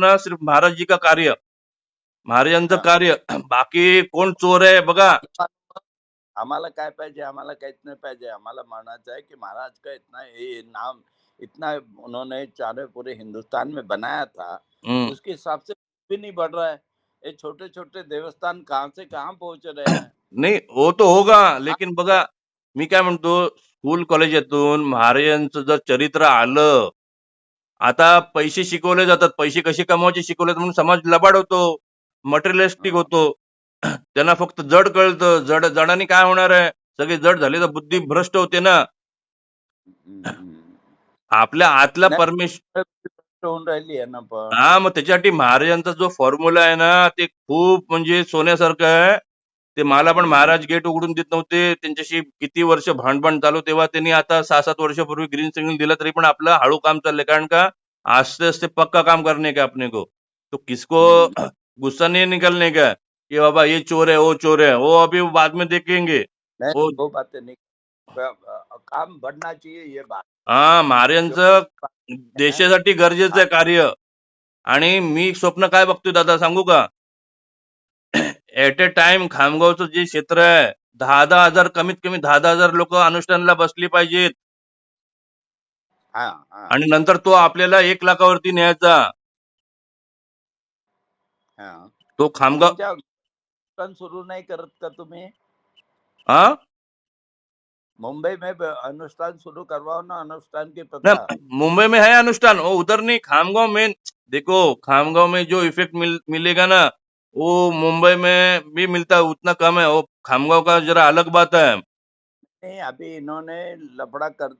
अपना सिर्फ़ महाराज जी का कार्य। महाराजांचं हा. कार्य। बाकी कोण चोर आहे बघा। आम्हाला काय पाहिजे? आम्हाला काहीच नाही पाहिजे. आम्हाला म्हणायचं है कि महाराज का इतना ये नाम इतना उन्होंने चारे पूरे हिंदुस्तान में बनाया था हम्म. उसके हिसाब से भी नहीं बढ़ रहा है। ये छोटे छोटे देवस्थान कहाँ से कहाँ पहुँच रहे हैं? नाही हो तो होगा लेकिन बघा मी काय म्हणतो स्कूल कॉलेजातून महाराजांचं जर चरित्र आलं आता पैसे शिकवले जातात पैसे कसे कमवायचे शिकवले म्हणून समाज लबाड होतो मटेरियलिस्टिक. होतो. त्यांना फक्त जड कळतं जड जडाने काय होणार आहे? सगळे जड झाले तर बुद्धी भ्रष्ट होते ना. आपल्या आतला. परमेश्वर होऊन राहिली आहे ना पण. हा मग त्याच्यासाठी महाराजांचा जो फॉर्म्युला आहे ना ते खूप म्हणजे सोन्यासारखं आहे. ते मला पण महाराज गेट उघडून देत नव्हते. त्यांच्याशी किती वर्ष भांडभांड चालू तेव्हा त्यांनी आता सहा सात वर्षापूर्वी ग्रीन सिग्नल दिला तरी पण आपलं हळू काम चाललंय. कारण का? आस्ते आस्ते पक्का काम करने का अपने को। तो किसको गुस्सा नहीं निकलने का कि बाबा ये चोर है वो चोर है वो अभी बाद में देखेंगे। वो- वो बातें नहीं काम बढ़ना चाहिए ये बात। हा महाराजांचं देशासाठी गरजेचं आहे कार्य। आणि मी स्वप्न काय बघतोय दादा सांगू का? ऍट ए टाइम खामगावचं जे क्षेत्र आहे दहा दहा हजार कमीत कमी दहा दहा हजार लोक अनुष्ठानला बसली पाहिजेत. आणि नंतर तो आपल्याला एक लाखावरती न्यायचा. हाँ. तो खामगाव सुरू नाही करत का तुम्ही? हा मुंबई में अनुष्ठान शुरू करवाओ ना अनुष्ठान की प्रथा. मुंबई में है अनुष्ठान वो उधर नहीं खामगांव में देखो खामगांव में जो इफ़ेक्ट मिल, मिलेगा ना वो मुंबई में भी मिलता है उतना कम है वो खामगांव का जरा अलग बात है। नहीं अभी इन्होंने लफड़ा कर